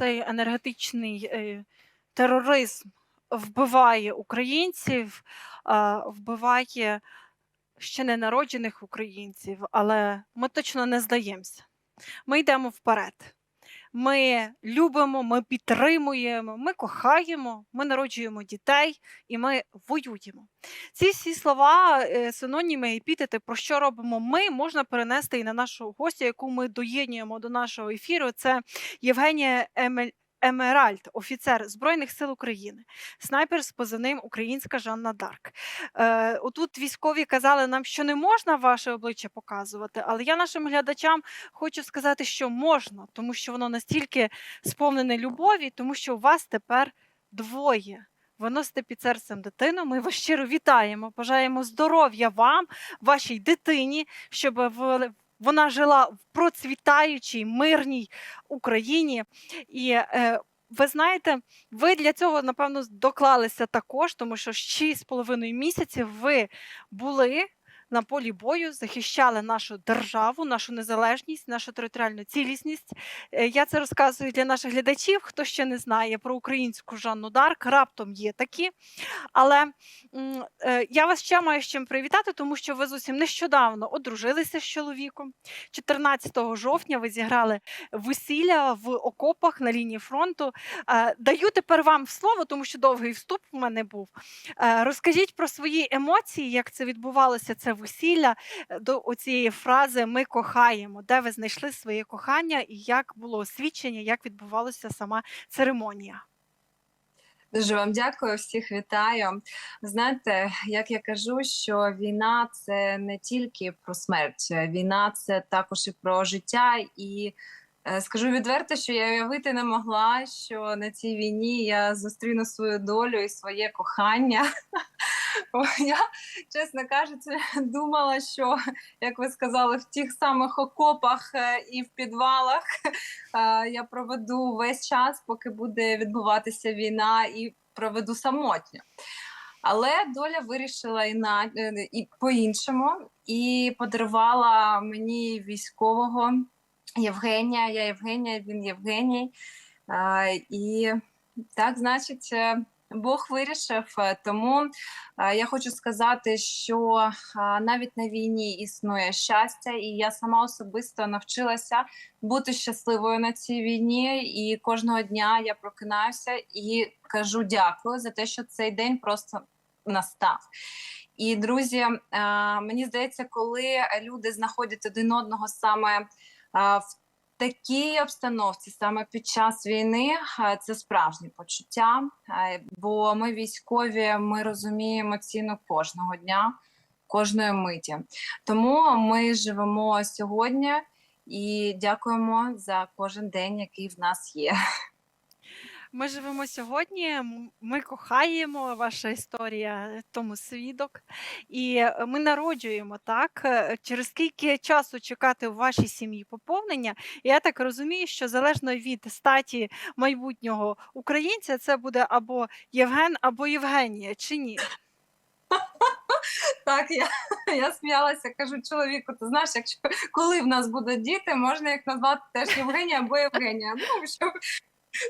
цей енергетичний е, тероризм вбиває українців, вбиває ще не народжених українців, але ми точно не здаємося. Ми йдемо вперед. Ми любимо, ми підтримуємо, ми кохаємо, ми народжуємо дітей і ми воюємо. Ці всі слова, синоніми синоніми, епітети, про що робимо ми, можна перенести і на нашу гостю, яку ми доєднуємо до нашого ефіру. Це Євгенія Емель. Емеральд, офіцер Збройних сил України, снайпер з позивним Українська Жанна Дарк. Е, отут військові казали нам, що не можна ваше обличчя показувати, але я нашим глядачам хочу сказати, що можна, тому що воно настільки сповнене любові, тому що у вас тепер двоє. Ви носите під серцем дитину. Ми вас щиро вітаємо. Бажаємо здоров'я вам, вашій дитині, щоб вона жила в процвітаючій, мирній Україні. І е, ви знаєте, ви для цього, напевно, доклалися також, тому що 6,5 місяців ви були на полі бою, захищали нашу державу, нашу незалежність, нашу територіальну цілісність. Е, Я це розказую для наших глядачів. Хто ще не знає про українську Жанну Дарк, раптом є такі. Але е, я вас ще маю з чим привітати, тому що ви зовсім нещодавно одружилися з чоловіком. 14 жовтня ви зіграли весілля в окопах на лінії фронту. Е, Даю тепер вам слово, тому що довгий вступ у мене був. Розкажіть про свої емоції, як це відбувалося, це весілля е, до оцієї фрази Ми кохаємо, де ви знайшли своє кохання і як було освідчення, як відбувалася сама церемонія. Дуже вам дякую, всіх вітаю. Знаєте, як я кажу, що війна це не тільки про смерть, війна це також і про життя. І е, скажу відверто, що я уявити не могла, що на цій війні я зустріну свою долю і своє кохання. Я, чесно кажучи, думала, що, як ви сказали, в тих самих окопах е, і в підвалах е, я проведу весь час, поки буде відбуватися війна, і проведу самотньо. Але доля вирішила і, на, е, і по-іншому, і подарувала мені військового Євгенія. Я Євгенія, він Євгеній. І так, значить, Бог вирішив. Е, Тому е, я хочу сказати, що е, навіть на війні існує щастя, і я сама особисто навчилася бути щасливою на цій війні. І кожного дня я прокинаюся і кажу дякую за те, що цей день просто настав. І друзі, мені здається, коли люди знаходять один одного саме в такій обстановці, саме під час війни, е, це справжнє почуття. е, Бо ми військові, ми розуміємо ціну кожного дня, кожної миті. Тому ми живемо сьогодні і дякуємо за кожен день, який в нас є. Ми живемо сьогодні, ми кохаємо, ваша історія тому свідок. І е, ми народжуємо так. е, Через скільки часу чекати у вашій сім'ї поповнення? Я так розумію, що залежно від статі майбутнього українця, це буде або Євген, або Євгенія, чи ні? Так, я, я сміялася, кажу чоловіку, ти знаєш, якщо коли в нас будуть діти, можна їх назвати теж Євгенія або Євгенія. Ну, щоб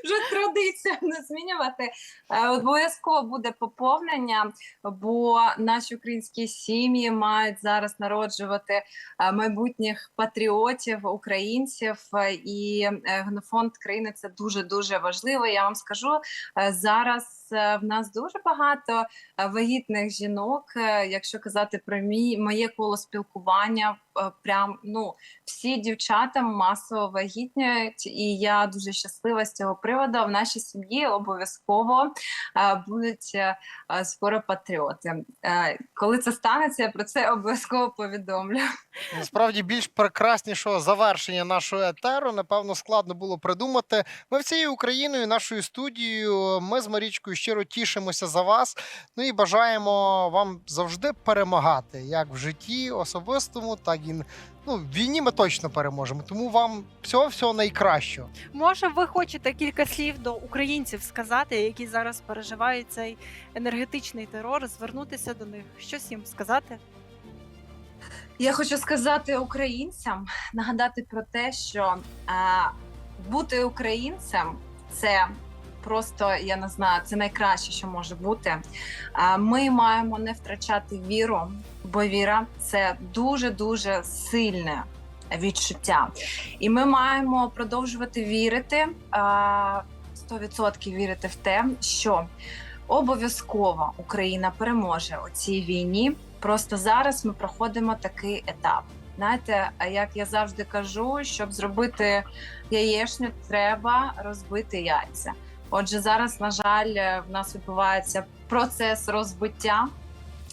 вже традицію не змінювати. Е, Обов'язково буде поповнення, бо наші українські сім'ї мають зараз народжувати е, майбутніх патріотів, українців, е, і генофонд країни це дуже дуже важливо. Я вам скажу зараз. В нас дуже багато вагітних жінок. Якщо казати про мій моє коло спілкування, прям ну всі дівчата масово вагітняють, і я дуже щаслива з цього приводу. В нашій сім'ї обов'язково е, будуть е, е, скоро патріоти. Е, Коли це станеться, я про це обов'язково повідомлю. Насправді більш прекраснішого завершення нашого етеру, напевно, складно було придумати. Ми всією Україною, нашою студією, ми з Марічкою щиро тішимося за вас. Ну і бажаємо вам завжди перемагати, як в житті особистому, так і ну, в війні ми точно переможемо. Тому вам всього всього найкращого. Може, ви хочете кілька слів до українців сказати, які зараз переживають цей енергетичний терор, звернутися до них, щось їм сказати? Я хочу сказати українцям, нагадати про те, що е, бути українцем це просто я не знаю, це найкраще, що може бути. А, Ми маємо не втрачати віру, бо віра це дуже дуже сильне відчуття. І ми маємо продовжувати вірити, а, 100% вірити в те, що обов'язково Україна переможе у цій війні. Просто зараз ми проходимо такий етап. Знаєте, як я завжди кажу, щоб зробити яєчню, треба розбити яйця. Отже, зараз, на жаль, в нас відбувається процес розбиття,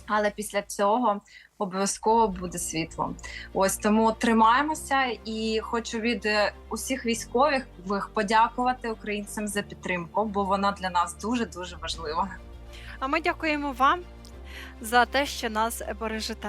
але після цього обов'язково буде світло. Ось тому тримаємося і хочу від е, усіх військових подякувати українцям за підтримку, бо вона для нас дуже дуже важлива. А ми дякуємо вам за те, що нас бережете.